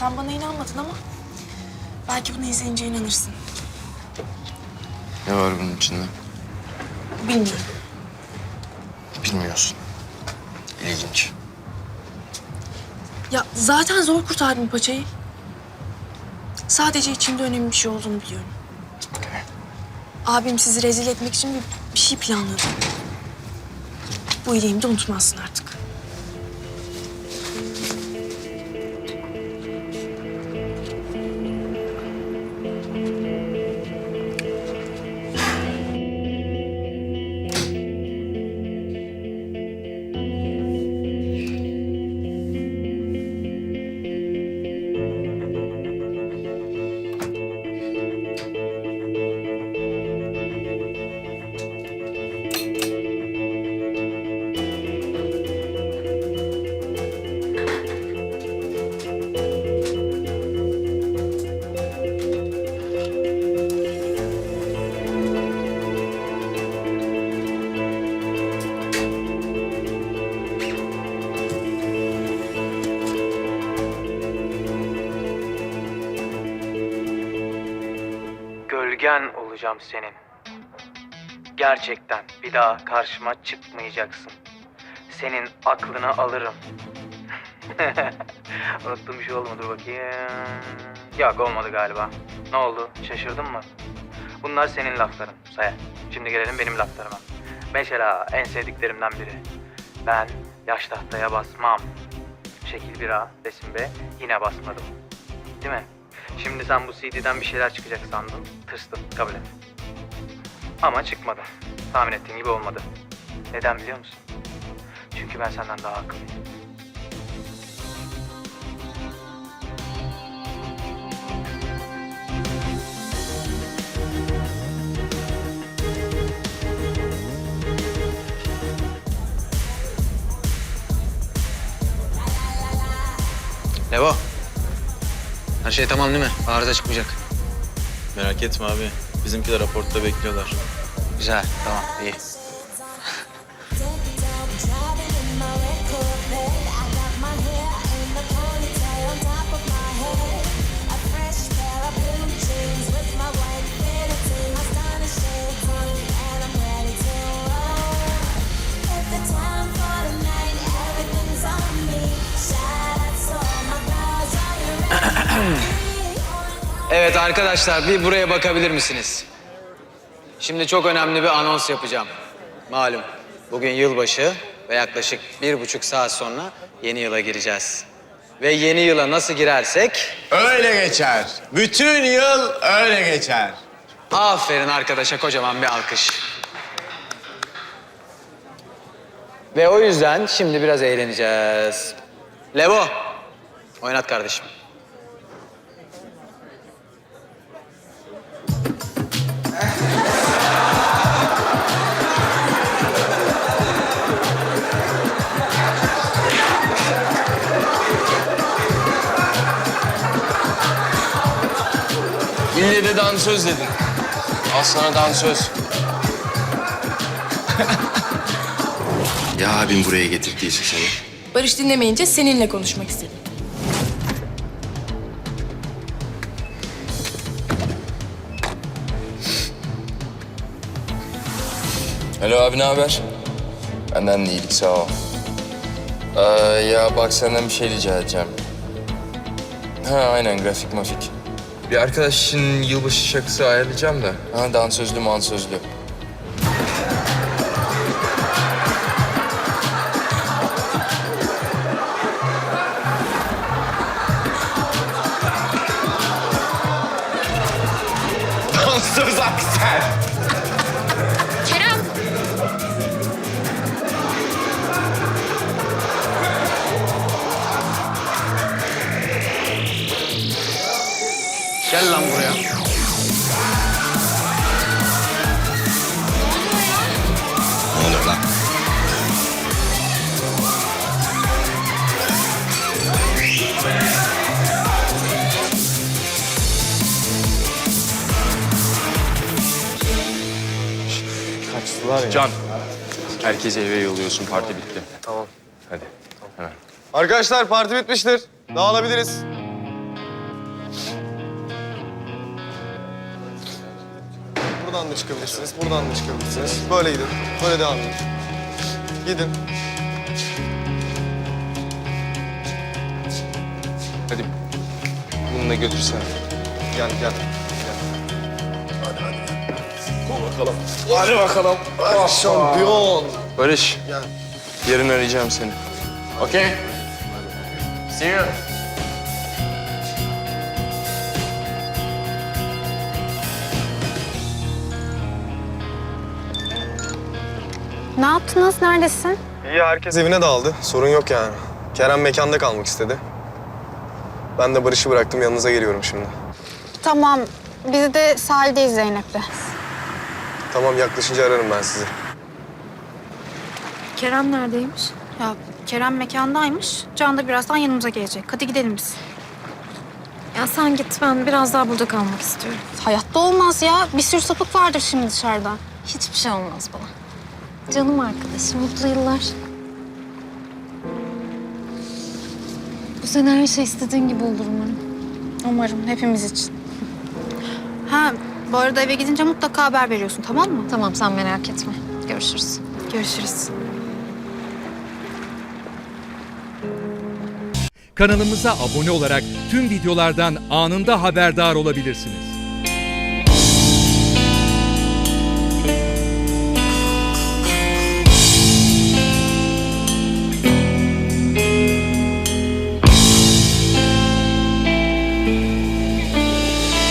Sen bana inanmadın ama belki bunu izleyince inanırsın. Ne var bunun içinde? Bilmiyorum. Bilmiyorsun. İlginç. Ya zaten zor kurtardım paçayı. Sadece içimde önemli bir şey olduğunu biliyorum. Abim sizi rezil etmek için bir, bir şey planladı. Bu iyiliğimi de unutmazsın artık. Gölgen olacağım senin. Gerçekten bir daha karşıma çıkmayacaksın. Senin aklını alırım. Unuttuğum bir şey? Dur bakayım. Yok olmadı galiba. Ne oldu? Şaşırdın mı? Bunlar senin lafların Saya. Şimdi gelelim benim laflarıma. Mesela en sevdiklerimden biri. Ben yaş tahtaya basmam. Şekil bir A, resim B yine basmadım. Değil mi? Şimdi sen bu CD'den bir şeyler çıkacak sandın. Tırstın, kabul et. Ama çıkmadı. Tahmin ettiğin gibi olmadı. Neden biliyor musun? Çünkü ben senden daha akıllıyım. Levo. Her şey tamam değil mi? Arıza çıkmayacak. Merak etme abi. Bizimkiler raportta bekliyorlar. Güzel, tamam, iyi. Evet arkadaşlar bir buraya bakabilir misiniz? Şimdi çok önemli bir anons yapacağım. Malum bugün yılbaşı ve yaklaşık bir buçuk saat sonra yeni yıla gireceğiz. Ve yeni yıla nasıl girersek Öyle geçer. Bütün yıl öyle geçer. aferin arkadaşa kocaman bir alkış. Ve o yüzden şimdi biraz eğleneceğiz. Levo, oynat kardeşim. Dansöz dedin. Al sana dansöz. Ya abim buraya getirdiyse seni. Barış dinlemeyince seninle konuşmak istedim. Alo abi ne haber? Benden de iyilik sağ ol. Ee, ya bak senden bir şey rica edeceğim. Ha aynen grafik mafik. Bir arkadaş için yılbaşı şakası ayarlayacağım da. Ha dansözlü mansözlü. Gel lan buraya. Ne oluyor lan? Can. Herkese eve yolluyorsun parti bitti. Tamam. Hadi. Hemen. Arkadaşlar parti bitmiştir. Dağılabiliriz. Buradan da çıkabilirsiniz, buradan da çıkabilirsiniz. Böyle gidin, böyle devam edin. Gidin. Hadi bunu da götürsene. Gel, gel. Hadi, hadi. Dur bakalım. Hadi bakalım. Şampiyon. Barış, Gel. yarın arayacağım seni. Okay. See you. Ne yaptınız? Neredesin? İyi, herkes evine dağıldı. Sorun yok yani. Kerem mekanda kalmak istedi. Ben de Barış'ı bıraktım, yanınıza geliyorum şimdi. Tamam. Biz de sahildeyiz Zeynep'le. Tamam, yaklaşınca ararım ben sizi. Kerem neredeymiş? Ya Kerem mekandaymış. Can da birazdan yanımıza gelecek. Hadi gidelim biz. Ya sen git ben biraz daha burada kalmak istiyorum. Hayatta olmaz ya. Bir sürü sapık vardır şimdi dışarıda. Hiçbir şey olmaz bana. Canım arkadaşım mutlu yıllar. Bu sene her şey istediğin gibi olur umarım. Umarım hepimiz için. Ha, bu arada eve gidince mutlaka haber veriyorsun tamam mı? Tamam sen merak etme. Görüşürüz. Görüşürüz. Kanalımıza abone olarak tüm videolardan anında haberdar olabilirsiniz.